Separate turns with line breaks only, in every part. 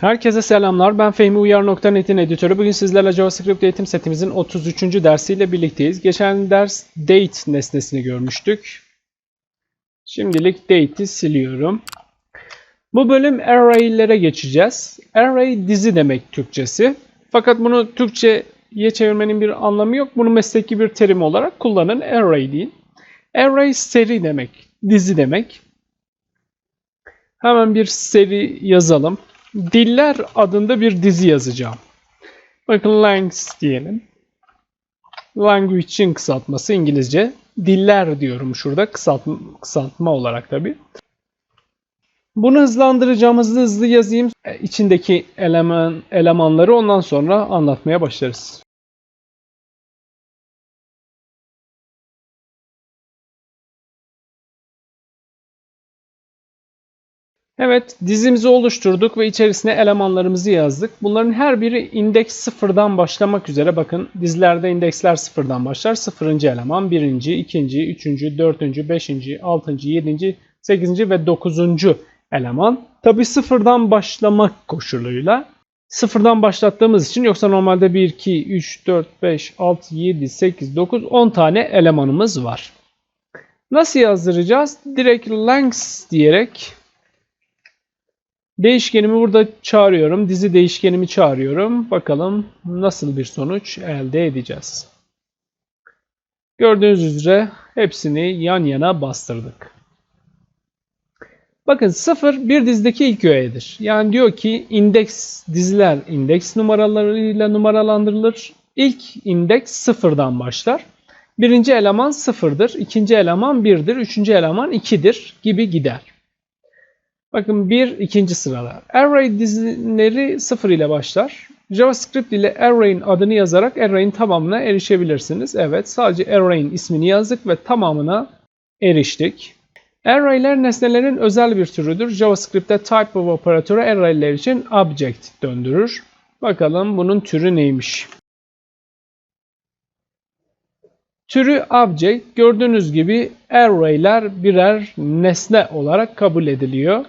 Herkese selamlar. Ben Fehmi Uyar.net'in editörü. Bugün sizlerle JavaScript eğitim setimizin 33. dersiyle birlikteyiz. Geçen ders date nesnesini görmüştük. Şimdilik date'i siliyorum. Bu bölüm array'lere geçeceğiz. Array dizi demek Türkçesi. Fakat bunu Türkçe'ye çevirmenin bir anlamı yok. Bunu mesleki bir terim olarak kullanın. Array deyin. Array seri demek, dizi demek. Hemen bir seri yazalım. Diller adında bir dizi yazacağım. Bakın lengths diyelim. Language'in kısaltması İngilizce. Diller diyorum şurada kısaltma, kısaltma olarak tabi. Bunu hızlandıracağım. Hızlı yazayım. E, İçindeki eleman, elemanları ondan sonra anlatmaya başlarız. Evet, dizimizi oluşturduk ve içerisine elemanlarımızı yazdık. Bunların her biri indeks sıfırdan başlamak üzere. Bakın dizilerde indeksler sıfırdan başlar. Sıfırıncı eleman, birinci, ikinci, üçüncü, dördüncü, beşinci, altıncı, yedinci, sekizinci ve dokuzuncu eleman. Tabi sıfırdan başlamak koşuluyla. Sıfırdan başlattığımız için yoksa normalde 1, 2, 3, 4, 5, 6, 7, 8, 9, 10 tane elemanımız var. Nasıl yazdıracağız? Direkt lengths diyerek Değişkenimi burada çağırıyorum. Dizi değişkenimi çağırıyorum. Bakalım nasıl bir sonuç elde edeceğiz. Gördüğünüz üzere hepsini yan yana bastırdık. Bakın 0 bir dizdeki ilk öğedir. Yani diyor ki indeks diziler indeks numaralarıyla numaralandırılır. İlk indeks sıfırdan başlar. Birinci eleman sıfırdır, ikinci eleman birdir, üçüncü eleman ikidir gibi gider. Bakın bir ikinci sırada. Array dizileri sıfır ile başlar. JavaScript ile array'in adını yazarak array'in tamamına erişebilirsiniz. Evet sadece array'in ismini yazdık ve tamamına eriştik. Array'ler nesnelerin özel bir türüdür. JavaScript'te type of operatörü array'ler için object döndürür. Bakalım bunun türü neymiş? Türü object gördüğünüz gibi array'ler birer nesne olarak kabul ediliyor.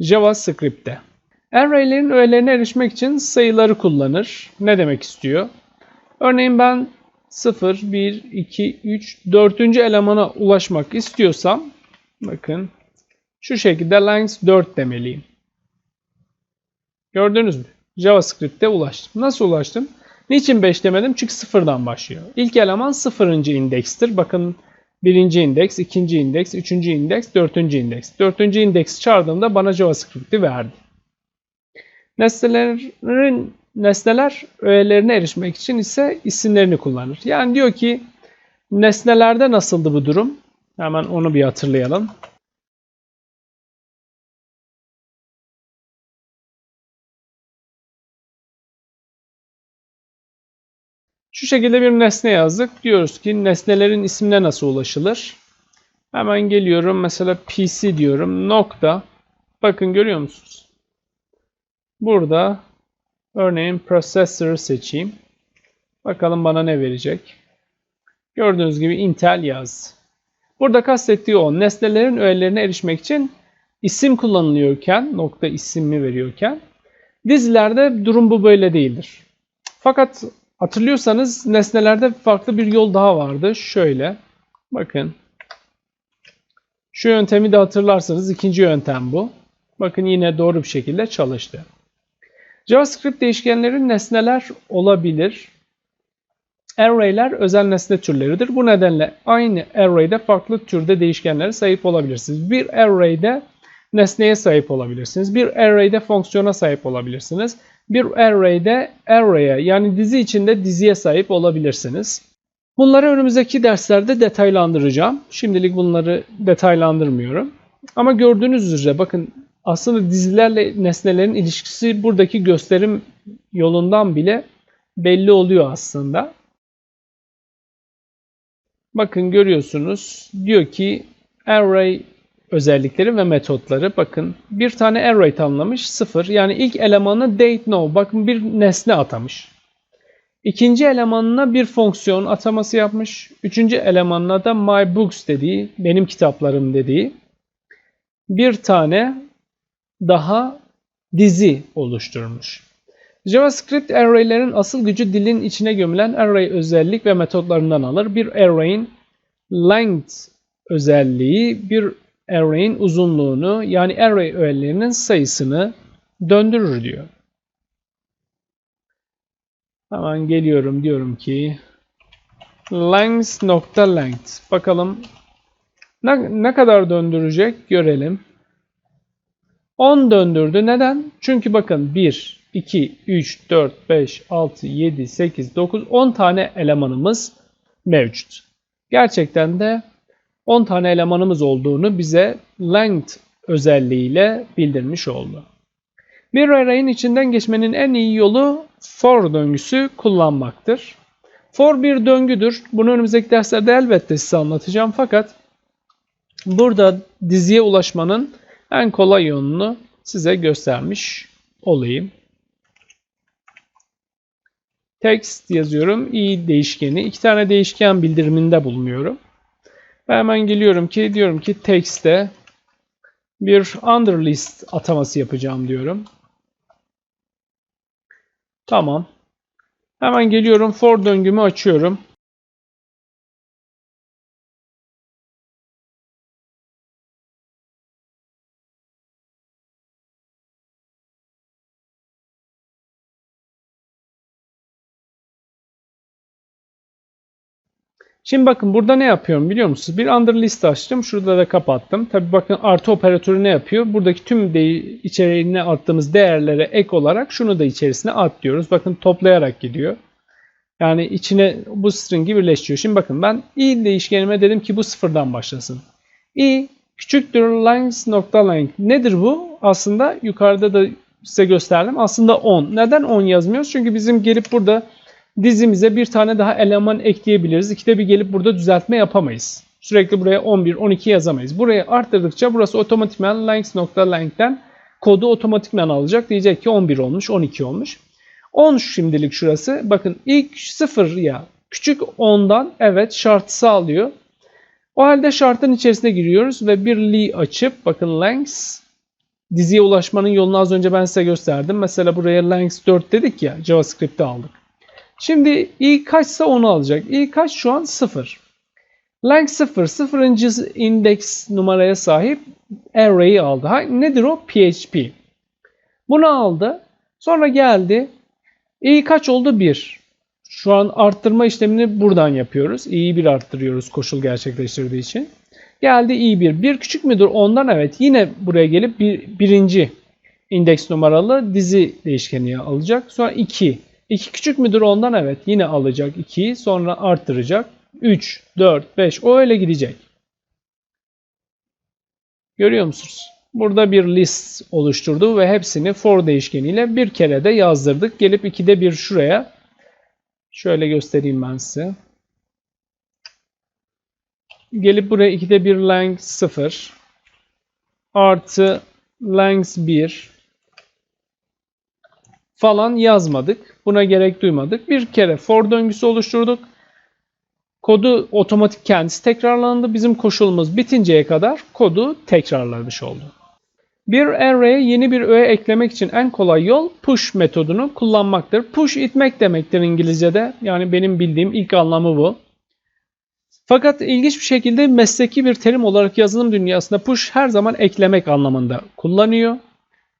JavaScript'te. Array'lerin öğelerine erişmek için sayıları kullanır. Ne demek istiyor? Örneğin ben 0, 1, 2, 3, 4. elemana ulaşmak istiyorsam bakın şu şekilde length 4 demeliyim. Gördünüz mü? JavaScript'te ulaştım. Nasıl ulaştım? Niçin 5 demedim? Çünkü sıfırdan başlıyor. İlk eleman sıfırıncı indekstir. Bakın birinci indeks, ikinci indeks, üçüncü indeks, dördüncü indeks. Dördüncü indeks çağırdığımda bana JavaScript'i verdi. Nesnelerin nesneler öğelerine erişmek için ise isimlerini kullanır. Yani diyor ki nesnelerde nasıldı bu durum? Hemen onu bir hatırlayalım. Şu şekilde bir nesne yazdık. Diyoruz ki nesnelerin isimine nasıl ulaşılır? Hemen geliyorum. Mesela PC diyorum. Nokta. Bakın görüyor musunuz? Burada örneğin processor seçeyim. Bakalım bana ne verecek. Gördüğünüz gibi Intel yaz. Burada kastettiği o nesnelerin öğelerine erişmek için isim kullanılıyorken, nokta ismi veriyorken dizilerde durum bu böyle değildir. Fakat Hatırlıyorsanız nesnelerde farklı bir yol daha vardı. Şöyle. Bakın. Şu yöntemi de hatırlarsanız ikinci yöntem bu. Bakın yine doğru bir şekilde çalıştı. JavaScript değişkenlerin nesneler olabilir. Array'ler özel nesne türleridir. Bu nedenle aynı array'de farklı türde değişkenlere sahip olabilirsiniz. Bir array'de nesneye sahip olabilirsiniz. Bir array'de fonksiyona sahip olabilirsiniz bir array'de array'e yani dizi içinde diziye sahip olabilirsiniz. Bunları önümüzdeki derslerde detaylandıracağım. Şimdilik bunları detaylandırmıyorum. Ama gördüğünüz üzere bakın aslında dizilerle nesnelerin ilişkisi buradaki gösterim yolundan bile belli oluyor aslında. Bakın görüyorsunuz diyor ki array özellikleri ve metotları. Bakın bir tane array tanımlamış 0. Yani ilk elemanı date no. Bakın bir nesne atamış. İkinci elemanına bir fonksiyon ataması yapmış. Üçüncü elemanına da my books dediği, benim kitaplarım dediği bir tane daha dizi oluşturmuş. JavaScript array'lerin asıl gücü dilin içine gömülen array özellik ve metotlarından alır. Bir array'in length özelliği bir array'in uzunluğunu yani array öğelerinin sayısını döndürür diyor. Hemen geliyorum diyorum ki length nokta length. Bakalım ne, ne kadar döndürecek görelim. 10 döndürdü. Neden? Çünkü bakın 1, 2, 3, 4, 5, 6, 7, 8, 9, 10 tane elemanımız mevcut. Gerçekten de 10 tane elemanımız olduğunu bize length özelliğiyle bildirmiş oldu. Bir array'in içinden geçmenin en iyi yolu for döngüsü kullanmaktır. For bir döngüdür. Bunu önümüzdeki derslerde elbette size anlatacağım fakat burada diziye ulaşmanın en kolay yolunu size göstermiş olayım. Text yazıyorum. i değişkeni. iki tane değişken bildiriminde bulunuyorum. Ve hemen geliyorum ki diyorum ki text'te bir underlist ataması yapacağım diyorum. Tamam. Hemen geliyorum for döngümü açıyorum. Şimdi bakın burada ne yapıyorum biliyor musunuz? Bir underlist açtım. Şurada da kapattım. Tabi bakın artı operatörü ne yapıyor? Buradaki tüm de içeriğine attığımız değerlere ek olarak şunu da içerisine at diyoruz. Bakın toplayarak gidiyor. Yani içine bu string'i birleştiriyor. Şimdi bakın ben i değişkenime dedim ki bu sıfırdan başlasın. i küçüktür length nokta length. Nedir bu? Aslında yukarıda da size gösterdim. Aslında 10. Neden 10 yazmıyoruz? Çünkü bizim gelip burada dizimize bir tane daha eleman ekleyebiliriz. İkide bir gelip burada düzeltme yapamayız. Sürekli buraya 11, 12 yazamayız. Burayı arttırdıkça burası otomatikman length nokta length'ten kodu otomatikman alacak. Diyecek ki 11 olmuş, 12 olmuş. 10 şimdilik şurası. Bakın ilk 0 ya küçük 10'dan evet şart sağlıyor. O halde şartın içerisine giriyoruz ve bir li açıp bakın length diziye ulaşmanın yolunu az önce ben size gösterdim. Mesela buraya length 4 dedik ya JavaScript'te aldık. Şimdi i kaçsa onu alacak. i kaç şu an 0. Length 0. 0. indeks numaraya sahip array'i aldı. Ha, nedir o? PHP. Bunu aldı. Sonra geldi. i kaç oldu? 1. Şu an arttırma işlemini buradan yapıyoruz. i'yi 1 arttırıyoruz koşul gerçekleştirdiği için. Geldi i1. 1 küçük müdür? Ondan evet. Yine buraya gelip bir, birinci indeks numaralı dizi değişkeni alacak. Sonra 2. 2 küçük müdür ondan evet yine alacak 2'yi sonra arttıracak. 3, 4, 5 o öyle gidecek. Görüyor musunuz? Burada bir list oluşturdu ve hepsini for değişkeniyle bir kere de yazdırdık. Gelip 2'de bir şuraya şöyle göstereyim ben size. Gelip buraya 2'de bir length 0 artı length 1 falan yazmadık. Buna gerek duymadık. Bir kere for döngüsü oluşturduk. Kodu otomatik kendisi tekrarlandı. Bizim koşulumuz bitinceye kadar kodu tekrarlamış oldu. Bir array'e yeni bir öğe eklemek için en kolay yol push metodunu kullanmaktır. Push itmek demektir İngilizce'de. Yani benim bildiğim ilk anlamı bu. Fakat ilginç bir şekilde mesleki bir terim olarak yazılım dünyasında push her zaman eklemek anlamında kullanıyor,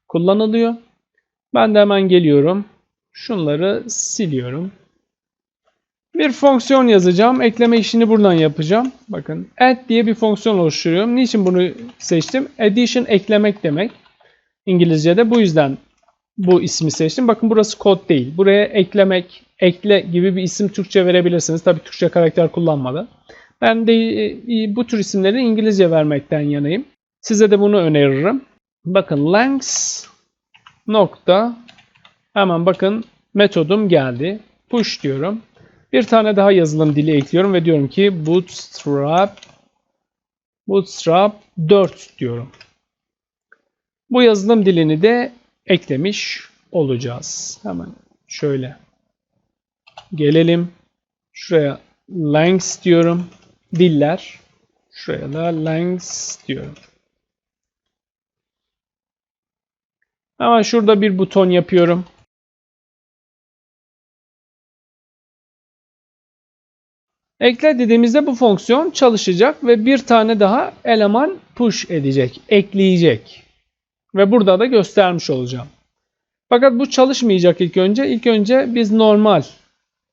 kullanılıyor. Ben de hemen geliyorum. Şunları siliyorum. Bir fonksiyon yazacağım. Ekleme işini buradan yapacağım. Bakın add diye bir fonksiyon oluşturuyorum. Niçin bunu seçtim? Addition eklemek demek. İngilizce'de bu yüzden bu ismi seçtim. Bakın burası kod değil. Buraya eklemek, ekle gibi bir isim Türkçe verebilirsiniz. Tabii Türkçe karakter kullanmadan. Ben de e, bu tür isimleri İngilizce vermekten yanayım. Size de bunu öneririm. Bakın length nokta hemen bakın metodum geldi. Push diyorum. Bir tane daha yazılım dili ekliyorum ve diyorum ki bootstrap bootstrap 4 diyorum. Bu yazılım dilini de eklemiş olacağız. Hemen şöyle gelelim. Şuraya length diyorum. Diller. Şuraya da length diyorum. Hemen şurada bir buton yapıyorum. Ekle dediğimizde bu fonksiyon çalışacak ve bir tane daha eleman push edecek, ekleyecek. Ve burada da göstermiş olacağım. Fakat bu çalışmayacak ilk önce. İlk önce biz normal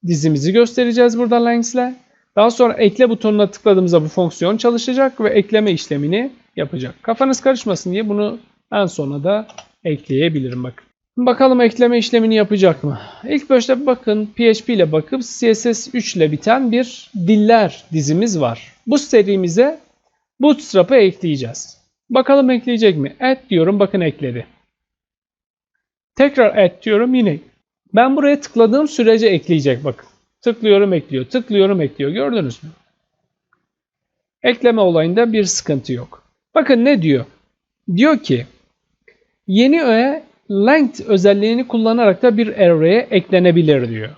dizimizi göstereceğiz burada length ile. Daha sonra ekle butonuna tıkladığımızda bu fonksiyon çalışacak ve ekleme işlemini yapacak. Kafanız karışmasın diye bunu en sona da ekleyebilirim bakın. Bakalım ekleme işlemini yapacak mı? İlk başta bakın PHP ile bakıp CSS 3 ile biten bir diller dizimiz var. Bu serimize Bootstrap'ı ekleyeceğiz. Bakalım ekleyecek mi? Add diyorum bakın ekledi. Tekrar add diyorum yine. Ben buraya tıkladığım sürece ekleyecek bakın. Tıklıyorum ekliyor, tıklıyorum ekliyor. Gördünüz mü? Ekleme olayında bir sıkıntı yok. Bakın ne diyor? Diyor ki yeni öğe length özelliğini kullanarak da bir array'e eklenebilir diyor.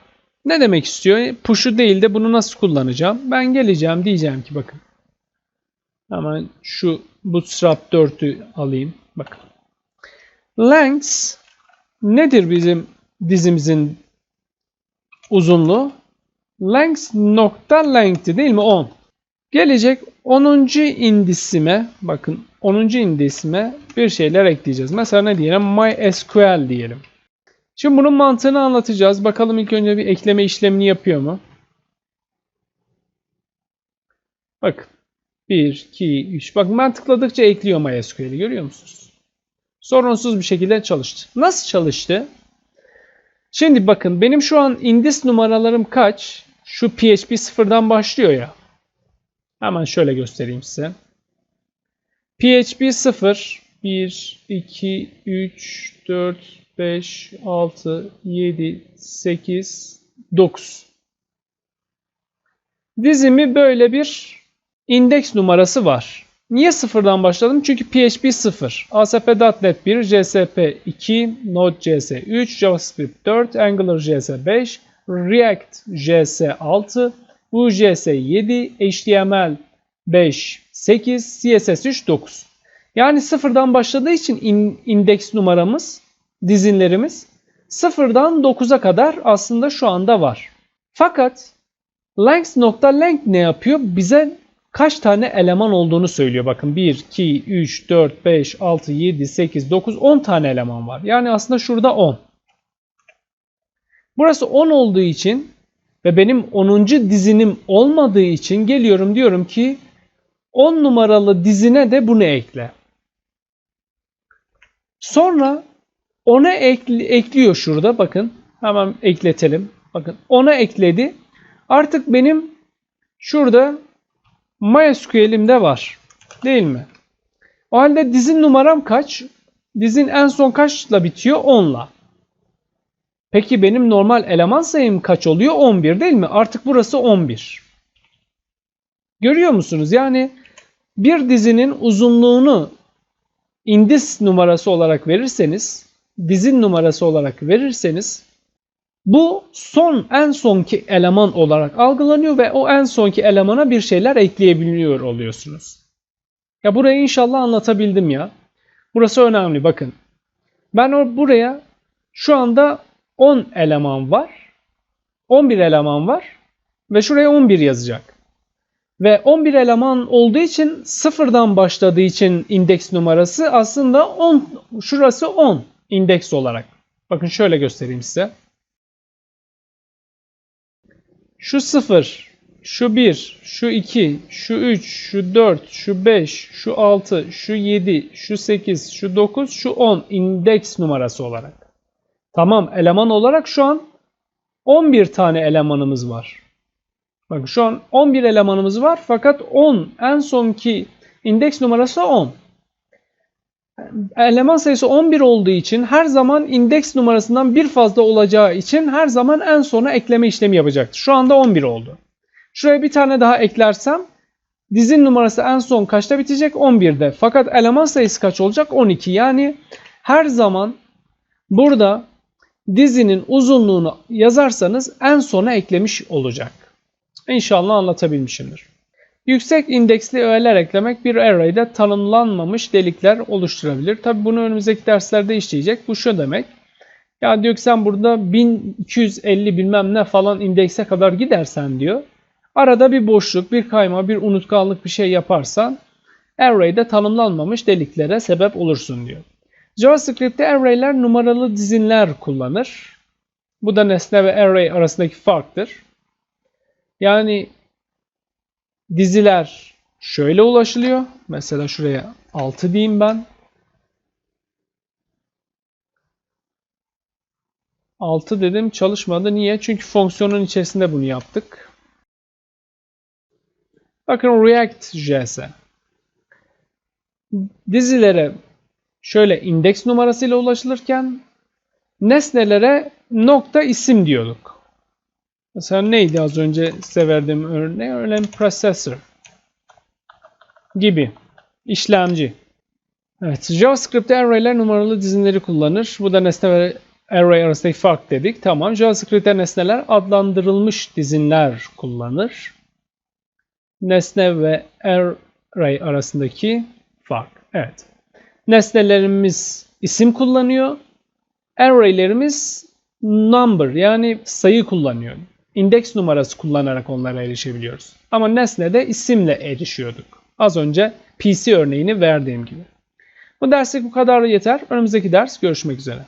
Ne demek istiyor? Push'u değil de bunu nasıl kullanacağım? Ben geleceğim diyeceğim ki bakın. Hemen şu Bootstrap 4'ü alayım. Bakın. Length nedir bizim dizimizin uzunluğu? Length nokta length değil mi? 10. Gelecek 10. indisime bakın 10. indisime bir şeyler ekleyeceğiz. Mesela ne diyelim? MySQL diyelim. Şimdi bunun mantığını anlatacağız. Bakalım ilk önce bir ekleme işlemini yapıyor mu? Bakın. 1, 2, 3. Bakın ben tıkladıkça ekliyor MySQL'i görüyor musunuz? Sorunsuz bir şekilde çalıştı. Nasıl çalıştı? Şimdi bakın benim şu an indis numaralarım kaç? Şu PHP sıfırdan başlıyor ya. Hemen şöyle göstereyim size. PHP 0 1 2 3 4 5 6 7 8 9 Dizimi böyle bir indeks numarası var. Niye sıfırdan başladım? Çünkü PHP 0, ASP.NET 1, JSP 2, Node.js 3, JavaScript 4, Angular JS 5, React JS 6, UJS 7, HTML 5, 8, CSS 3, 9. Yani sıfırdan başladığı için in, indeks numaramız, dizinlerimiz sıfırdan 9'a kadar aslında şu anda var. Fakat length.length ne yapıyor? Bize kaç tane eleman olduğunu söylüyor. Bakın 1, 2, 3, 4, 5, 6, 7, 8, 9, 10 tane eleman var. Yani aslında şurada 10. Burası 10 olduğu için ve benim 10. dizinim olmadığı için geliyorum diyorum ki 10 numaralı dizine de bunu ekle. Sonra ona ekli, ekliyor şurada bakın. Hemen ekletelim. Bakın ona ekledi. Artık benim şurada MySQL'imde var. Değil mi? O halde dizin numaram kaç? Dizin en son kaçla bitiyor? 10'la. Peki benim normal eleman sayım kaç oluyor? 11 değil mi? Artık burası 11. Görüyor musunuz? Yani bir dizinin uzunluğunu indis numarası olarak verirseniz, dizin numarası olarak verirseniz bu son en sonki eleman olarak algılanıyor ve o en sonki elemana bir şeyler ekleyebiliyor oluyorsunuz. Ya burayı inşallah anlatabildim ya. Burası önemli bakın. Ben buraya şu anda 10 eleman var. 11 eleman var ve şuraya 11 yazacak. Ve 11 eleman olduğu için sıfırdan başladığı için indeks numarası aslında 10 şurası 10 indeks olarak. Bakın şöyle göstereyim size. Şu 0, şu 1, şu 2, şu 3, şu 4, şu 5, şu 6, şu 7, şu 8, şu 9, şu 10 indeks numarası olarak. Tamam eleman olarak şu an 11 tane elemanımız var. Bakın şu an 11 elemanımız var fakat 10 en sonki indeks numarası 10. Eleman sayısı 11 olduğu için her zaman indeks numarasından bir fazla olacağı için her zaman en sona ekleme işlemi yapacaktır. Şu anda 11 oldu. Şuraya bir tane daha eklersem dizin numarası en son kaçta bitecek? 11'de. Fakat eleman sayısı kaç olacak? 12. Yani her zaman burada dizinin uzunluğunu yazarsanız en sona eklemiş olacak. İnşallah anlatabilmişimdir. Yüksek indeksli öğeler eklemek bir array'de tanımlanmamış delikler oluşturabilir. Tabi bunu önümüzdeki derslerde işleyecek. Bu şu demek. Ya diyor ki sen burada 1250 bilmem ne falan indekse kadar gidersen diyor. Arada bir boşluk, bir kayma, bir unutkanlık bir şey yaparsan array'de tanımlanmamış deliklere sebep olursun diyor. JavaScript'te array'ler numaralı dizinler kullanır. Bu da nesne ve array arasındaki farktır. Yani diziler şöyle ulaşılıyor. Mesela şuraya 6 diyeyim ben. 6 dedim çalışmadı. Niye? Çünkü fonksiyonun içerisinde bunu yaptık. Bakın React.js. Dizilere şöyle indeks numarasıyla ulaşılırken nesnelere nokta isim diyorduk. Mesela neydi az önce size verdiğim örneği? Örneğin processor gibi. işlemci. Evet, JavaScript'te array'ler numaralı dizinleri kullanır. Bu da nesne ve array arasındaki fark dedik. Tamam. JavaScript'te nesneler adlandırılmış dizinler kullanır. Nesne ve array arasındaki fark. Evet. Nesnelerimiz isim kullanıyor. Array'lerimiz number yani sayı kullanıyor. İndeks numarası kullanarak onlara erişebiliyoruz. Ama nesnede isimle erişiyorduk. Az önce PC örneğini verdiğim gibi. Bu derslik bu kadar yeter. Önümüzdeki ders görüşmek üzere.